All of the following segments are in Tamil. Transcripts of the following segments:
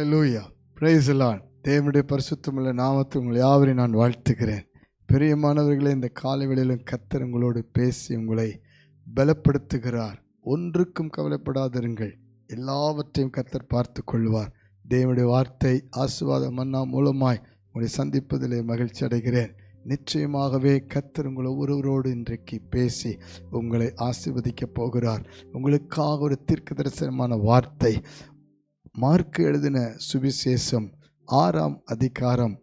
ஹலோ லூயா the தேவனுடைய பரிசுத்தமுள்ள நாமத்தை உங்கள் யாவரையும் நான் வாழ்த்துக்கிறேன் பிரியமானவர்களே இந்த காலை வேளையிலும் கத்தர் உங்களோடு பேசி உங்களை பலப்படுத்துகிறார். ஒன்றுக்கும் கவலைப்படாதிருங்கள். எல்லாவற்றையும் கத்தர் பார்த்து கொள்வார் தேவனுடைய வார்த்தை ஆசுவாத மன்னா மூலமாய் உங்களை சந்திப்பதிலே மகிழ்ச்சி அடைகிறேன். நிச்சயமாகவே கத்தர் உங்கள் ஒவ்வொருவரோடு இன்றைக்கு பேசி உங்களை ஆசீர்வதிக்கப் போகிறார். உங்களுக்காக ஒரு தீர்க்க தரிசனமான வார்த்தை மார்க் எழுதின சுவிசேஷம் ஆறாம் அதிகாரம்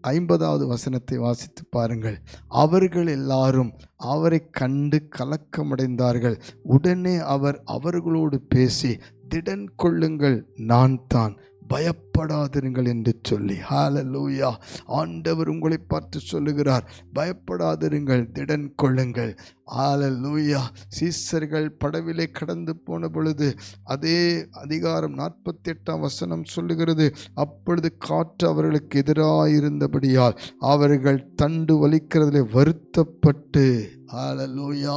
ஐம்பதாவது வசனத்தை வாசித்து பாருங்கள். அவர்கள் எல்லாரும் அவரை கண்டு கலக்கமடைந்தார்கள். உடனே அவர் அவர்களோடு பேசி திடன் கொள்ளுங்கள் நான் தான். பயப்படாதிருங்கள் என்று சொல்லி ஹalleluya ஆண்டவர் உங்களை பார்த்து சொல்லுகிறார். பயப்படாதிருங்கள் திடன் கொள்ளுங்கள். ஹalleluya சீசர்கள் படவிலே கடந்து போன பொழுது அதே அதிகாரம் நாற்பத்தி எட்டாம் வசனம் சொல்லுகிறது அப்பொழுது காற்று அவர்களுக்கு எதிராயிருந்தபடியால் அவர்கள் தண்டு வலிக்கிறதிலே வருத்தப்பட்டு ஹalleluya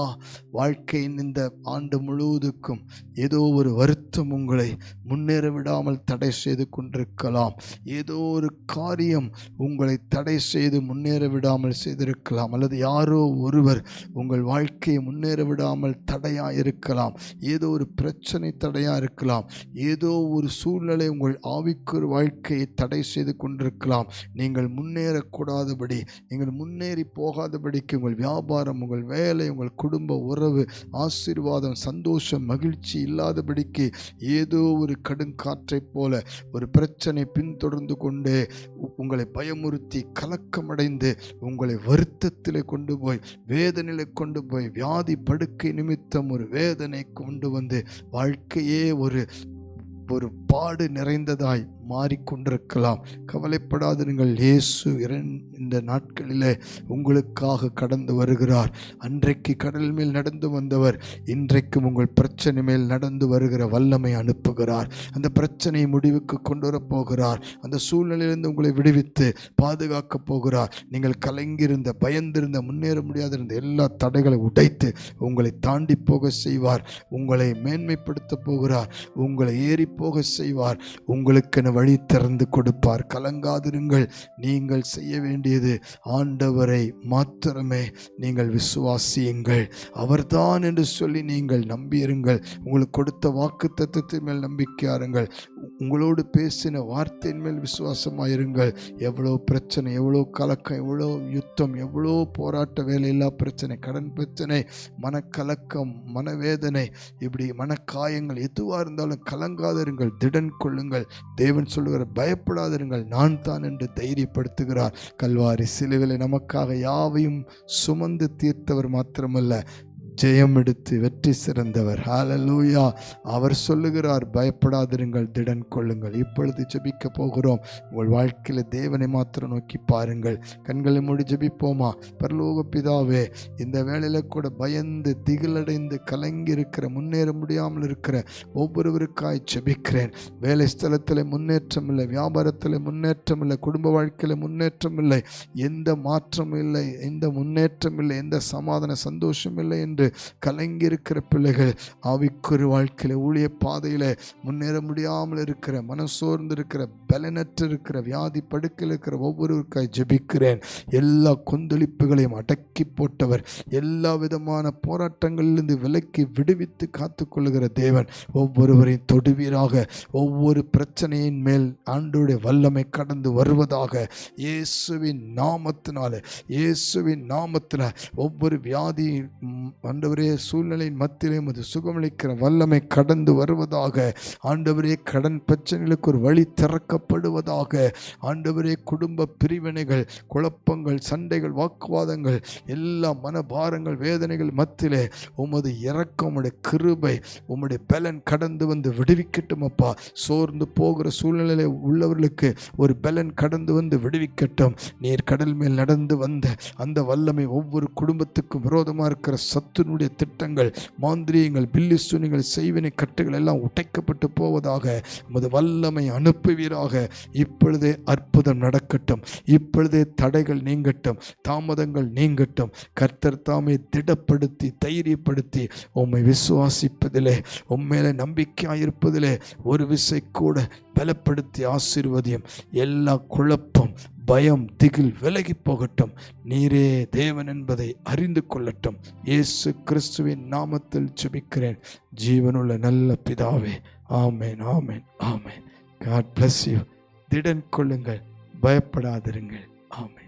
வாழ்க்கையின் இந்த ஆண்டு முழுவதுக்கும் ஏதோ ஒரு வருத்தம் உங்களை முன்னேற விடாமல் தடை செய்து கொண்டிருக்கலாம். ஏதோ ஒரு காரியம் உங்களை தடை செய்து முன்னேற விடாமல் செய்திருக்கலாம். அல்லது யாரோ ஒருவர் உங்கள் வாழ்க்கையை முன்னேற விடாமல் தடையாக இருக்கலாம். ஏதோ ஒரு பிரச்சனை தடையாக இருக்கலாம். ஏதோ ஒரு சூழ்நிலை உங்கள் ஆவிக்குறு வாழ்க்கையை தடை செய்து கொண்டிருக்கலாம். நீங்கள் முன்னேறக்கூடாதபடி நீங்கள் முன்னேறி போகாதபடிக்கு உங்கள் வியாபாரம் உங்கள் வேலை உங்கள் குடும்ப உறவு ஆசீர்வாதம் சந்தோஷம் மகிழ்ச்சி இல்லாதபடிக்கு ஏதோ ஒரு கடுங்காற்றைப் போல ஒரு பிரச்சனை பின்தொடர்ந்து கொண்டு உங்களை பயமுறுத்தி கலக்கமடைந்து உங்களை வருத்தத்தில் கொண்டு போய் வேதனையில் கொண்டு போய் வியாதி படுக்கை நிமித்தம் ஒரு வேதனை கொண்டு வந்து வாழ்க்கையே ஒரு ஒரு பாடு நிறைந்ததாய். மாறிக்கொண்டிருக்கலாம். கவலைப்படாதிருங்கள். இயேசு இரண்- இந்த நாட்களிலே உங்களுக்காக கடந்து வருகிறார். அன்றைக்கு கடல் மேல் நடந்து வந்தவர் இன்றைக்கும் உங்கள் பிரச்சனை மேல் நடந்து வருகிற வல்லமை அனுப்புகிறார். அந்த பிரச்சனையை முடிவுக்கு கொண்டு வரப்போகிறார் அந்த சூழ்நிலையிலிருந்து உங்களை விடுவித்து பாதுகாக்கப் போகிறார். நீங்கள் கலங்கியிருந்த பயந்திருந்த முன்னேற முடியாதிருந்த எல்லா தடைகளை உடைத்து உங்களை தாண்டி போக செய்வார். உங்களை மேன்மைப்படுத்த போகிறார். உங்களை ஏறி போக செய்வார். உங்களுக்கென வழி திறந்து கொடுப்பார். கலங்காதிருங்கள். நீங்கள் செய்ய வேண்டியது ஆண்டவரை மாத்திரமே நீங்கள் விசுவாசியுங்கள். அவர்தான் என்று சொல்லி நீங்கள் நம்பியிருங்கள். உங்களுக்கு கொடுத்த வாக்கு தத்துவத்தின் மேல் நம்பிக்கையாருங்கள் உங்களோடு பேசின வார்த்தையின் மேல் விசுவாசமாயிருங்கள். எவ்வளோ பிரச்சனை எவ்வளோ கலக்கம் எவ்வளோ யுத்தம் எவ்வளோ போராட்ட வேலையில்லா பிரச்சனை கடன் பிரச்சனை மனக்கலக்கம் மனவேதனை இப்படி மனக்காயங்கள் எதுவாக இருந்தாலும் கலங்காதிருங்கள் திடன் கொள்ளுங்கள் தேவன் சொல்லுகிற பயப்படாதிருங்கள் நான் தான் என்று தைரியப்படுத்துகிறார். கல்வாரி சிலுவிலை நமக்காக யாவையும் சுமந்து தீர்த்தவர் மாத்திரமல்ல. ஜெயம் எடுத்து வெற்றி சிறந்தவர். ஹாலலூயா அவர் சொல்லுகிறார் பயப்படாதிருங்கள் திடன் கொள்ளுங்கள். இப்பொழுது ஜபிக்க போகிறோம். உங்கள் வாழ்க்கையில் தேவனை மாத்திரம் நோக்கி பாருங்கள். கண்களை மூடி ஜெபிப்போமா? பரலோக பிதாவே இந்த வேளையில் கூட பயந்து திகிலடைந்து கலங்கி இருக்கிற முன்னேற முடியாமல் இருக்கிற ஒவ்வொருவருக்காய் ஜபிக்கிறேன். வேலை ஸ்தலத்தில் முன்னேற்றம் இல்லை. வியாபாரத்தில் முன்னேற்றம் இல்லை. குடும்ப வாழ்க்கையில் முன்னேற்றம் இல்லை. எந்த மாற்றமும் இல்லை. எந்த முன்னேற்றம் இல்லை. எந்த சமாதான சந்தோஷம் இல்லை என்று கலங்கியிருக்கிற பிள்ளைகள் ஆவிக்குறு வாழ்க்கையில் ஊழிய பாதையில் முன்னேற முடியாமல் இருக்கிற மனசோர்ந்து இருக்கிற பலனற்று இருக்கிற வியாதி படுக்கையில் இருக்கிற ஒவ்வொருவருக்காய் ஜெபிக்கிறேன். எல்லா கொந்தளிப்புகளையும் அடக்கி போட்டவர் எல்லா விதமான போராட்டங்களிலிருந்து விலக்கி விடுவித்து காத்துக்கொள்கிற தேவன் ஒவ்வொருவரையும் தொடுவீராக. ஒவ்வொரு பிரச்சனையின் மேல் ஆண்டோடைய வல்லமை கடந்து வருவதாக இயேசுவின் நாமத்தினால இயேசுவின் நாமத்தில் ஒவ்வொரு வியாதி ஆண்டவரே சூழ்நிலையின் மத்தியிலே உமது சுகமளிக்கிற வல்லமை கடந்து வருவதாக ஆண்டவரே கடன் பிரச்சனைகளுக்கு ஒரு வழி திறக்கப்படுவதாக ஆண்டவரே குடும்ப பிரிவினைகள் குழப்பங்கள் சண்டைகள் வாக்குவாதங்கள் எல்லா மனபாரங்கள் வேதனைகள் மத்தியிலே உமது இறக்கம் உம்முடைய கிருபை உம்முடைய பலன் கடந்து வந்து விடுவிக்கட்டும் அப்பா. சோர்ந்து போகிற சூழ்நிலையில் உள்ளவர்களுக்கு ஒரு பலன் கடந்து வந்து விடுவிக்கட்டும். நீர் கடல் மேல் நடந்து வந்த அந்த வல்லமை ஒவ்வொரு குடும்பத்துக்கும் விரோதமாக இருக்கிற சத்து சாத்தனுடைய திட்டங்கள் மாந்திரியங்கள் பில்லி சுனிகள் செய்வினை கட்டுகள் எல்லாம் உடைக்கப்பட்டு போவதாக உமது வல்லமை அனுப்புவீராக. இப்பொழுதே அற்புதம் நடக்கட்டும். இப்பொழுதே தடைகள் நீங்கட்டும். தாமதங்கள் நீங்கட்டும். கர்த்தர் தாமே திடப்படுத்தி தைரியப்படுத்தி உம்மை விசுவாசிப்பதிலே உண்மையிலே நம்பிக்கையாயிருப்பதிலே ஒரு விசை கூட பலப்படுத்தி ஆசீர்வதியும். எல்லா குழப்பம் பயம் திகில் விலகி போகட்டும். நீரே தேவன் என்பதை அறிந்து கொள்ளட்டும். இயேசு கிறிஸ்துவின் நாமத்தில் சுபிக்கிறேன் ஜீவனுள்ள நல்ல பிதாவே ஆமேன் ஆமேன் ஆமேன். காட் பிளஸ் யூ திடன் கொள்ளுங்கள் பயப்படாதிருங்கள். ஆமேன்.